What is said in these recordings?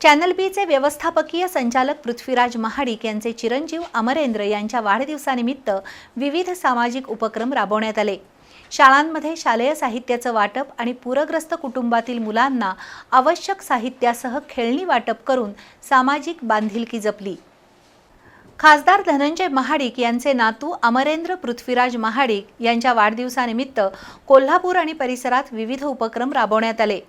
Channel बीचे व्यवस्थापकीय संचालक पृथ्वीराज महाडिक यांचे चिरंजीव अमरेंद्र यांच्या वाढदिवसानिमित्त विविध सामाजिक उपक्रम राबवण्यात आले. शाळांमध्ये शालेय साहित्याचं वाटप आणि पूरग्रस्त कुटुंबातील मुलांना आवश्यक साहित्यासह खेळणी वाटप करून सामाजिक बांधिलकी जपली. खासदार धनंजय महाडिक यांचे नातू अमरेंद्र पृथ्वीराज महाडिक यांच्या वाढदिवसानिमित्त कोल्हापूर आणि परिसरात विविध उपक्रम राबवण्यात आले.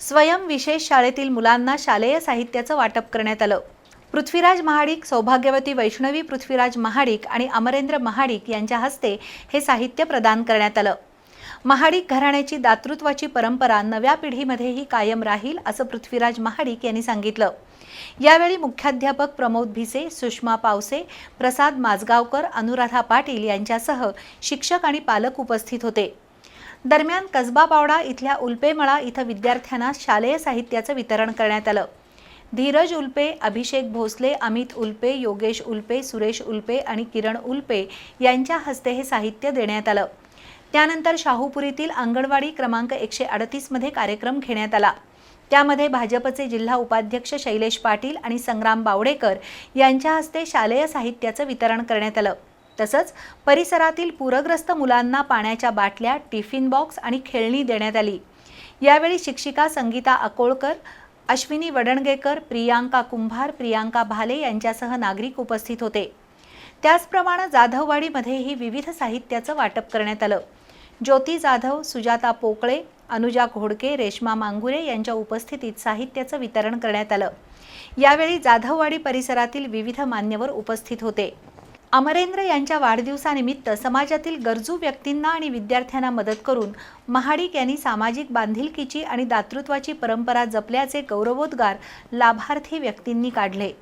स्वयं विशेष शाळेतील मुलांना शालेय साहित्याचं वाटप करण्यात आलं. पृथ्वीराज महाडिक सौभाग्यवती वैष्णवी पृथ्वीराज महाडिक आणि अमरेंद्र महाडिक यांच्या हस्ते हे साहित्य प्रदान करण्यात आलं. महाडिक घराण्याची दातृत्वाची परंपरा नव्या पिढीमध्येही कायम राहील असं पृथ्वीराज महाडिक यांनी सांगितलं. यावेळी मुख्याध्यापक प्रमोद भिसे सुषमा पावसे प्रसाद माजगावकर अनुराधा पाटील यांच्यासह शिक्षक आणि पालक उपस्थित होते. दरम्यान कसबा पावडा इथल्या उल्पेमळा इथं विद्यार्थ्यांना शालेय साहित्याचं वितरण करण्यात आलं. धीरज उल्पे अभिषेक भोसले अमित उल्पे योगेश उल्पे सुरेश उल्पे आणि किरण उल्पे यांच्या हस्ते हे साहित्य देण्यात आलं. त्यानंतर शाहूपुरीतील अंगणवाडी क्रमांक एकशे अडतीसमध्ये कार्यक्रम घेण्यात आला. त्यामध्ये भाजपचे जिल्हा उपाध्यक्ष शैलेश पाटील आणि संग्राम बावडेकर यांच्या हस्ते शालेय साहित्याचं वितरण करण्यात आलं. तसंच परिसरातील पूरग्रस्त मुलांना पाण्याच्या बाटल्या टिफिन बॉक्स आणि खेळणी देण्यात आली. यावेळी शिक्षिका संगीता अकोळकर अश्विनी वडणगेकर प्रियांका कुंभार प्रियांका भाले यांच्यासह नागरिक उपस्थित होते. त्याचप्रमाणे जाधववाडीमध्येही विविध साहित्याचं वाटप करण्यात आलं. ज्योती जाधव सुजाता पोकळे अनुजा घोडके रेश्मा मांगुरे यांच्या उपस्थितीत साहित्याचं वितरण करण्यात आलं. यावेळी जाधववाडी परिसरातील विविध मान्यवर उपस्थित होते. अमरेंद्र यांच्या वाढदिवसानिमित्त समाजातील गरजू व्यक्तींना आणि विद्यार्थ्यांना मदत करून महाडिक यांनी सामाजिक बांधिलकीची आणि दातृत्वाची परंपरा जपल्याचे गौरवोद्गार लाभार्थी व्यक्तींनी काढले.